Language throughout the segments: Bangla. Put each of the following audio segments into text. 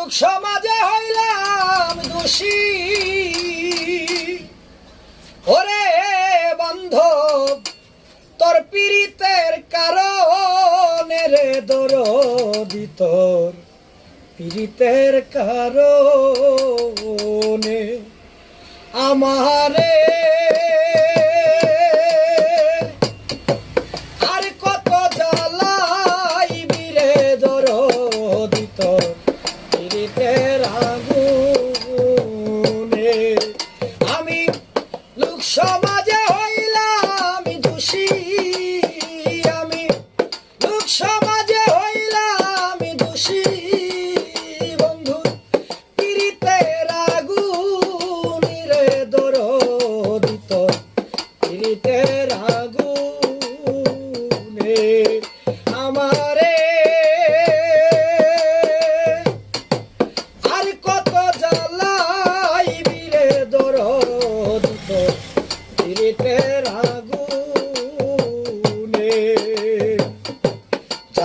যুগ সমাজে হইলাম দোষী। ওরে বান্ধব, তোর পীড়িতের কারণে রে দর তোর। পীড়িতের কারণে আমারে রাগ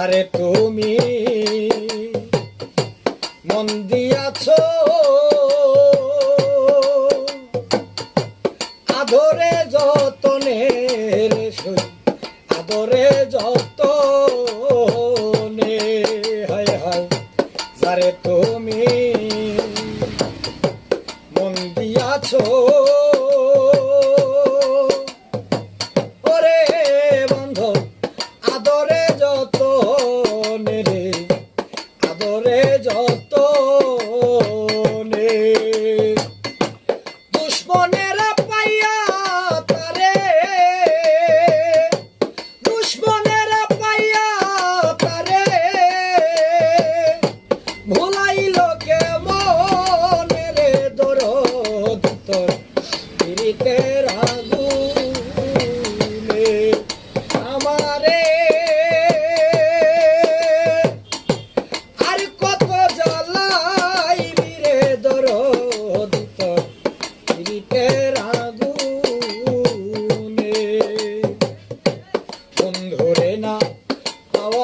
আমারে তুমি মন দিয়াছ। আদরে যতনে আদরে যতনে হয় হয় যারে তুমি মন দিয়াছো। Oh.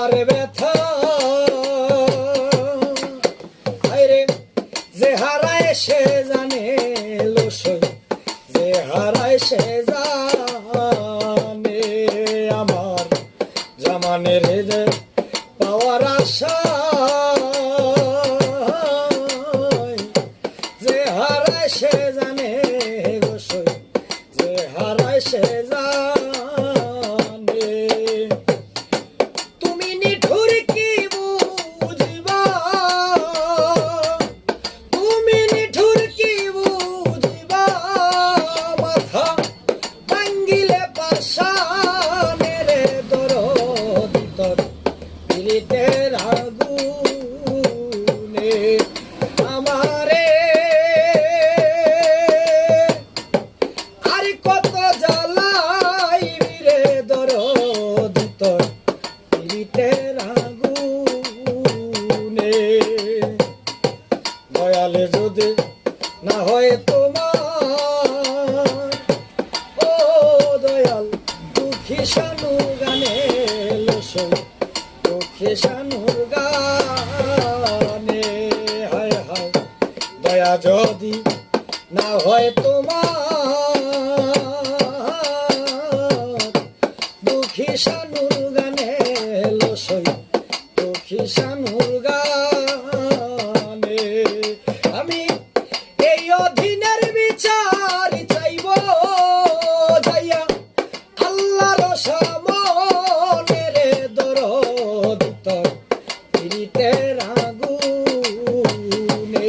আমার ব্যথা সেই চোখে শানুর গানে, হায় হায়, দয়া যদি না হয় তোমার, দুঃখী শানুর গানে লো সই, দুঃখী শান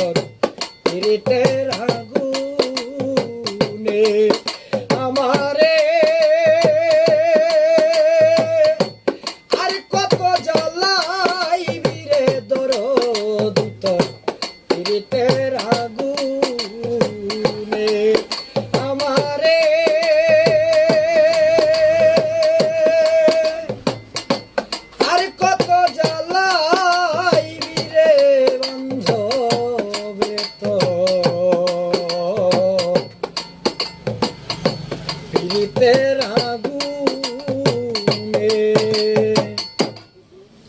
অন্তর ফিরিতে রাগুনে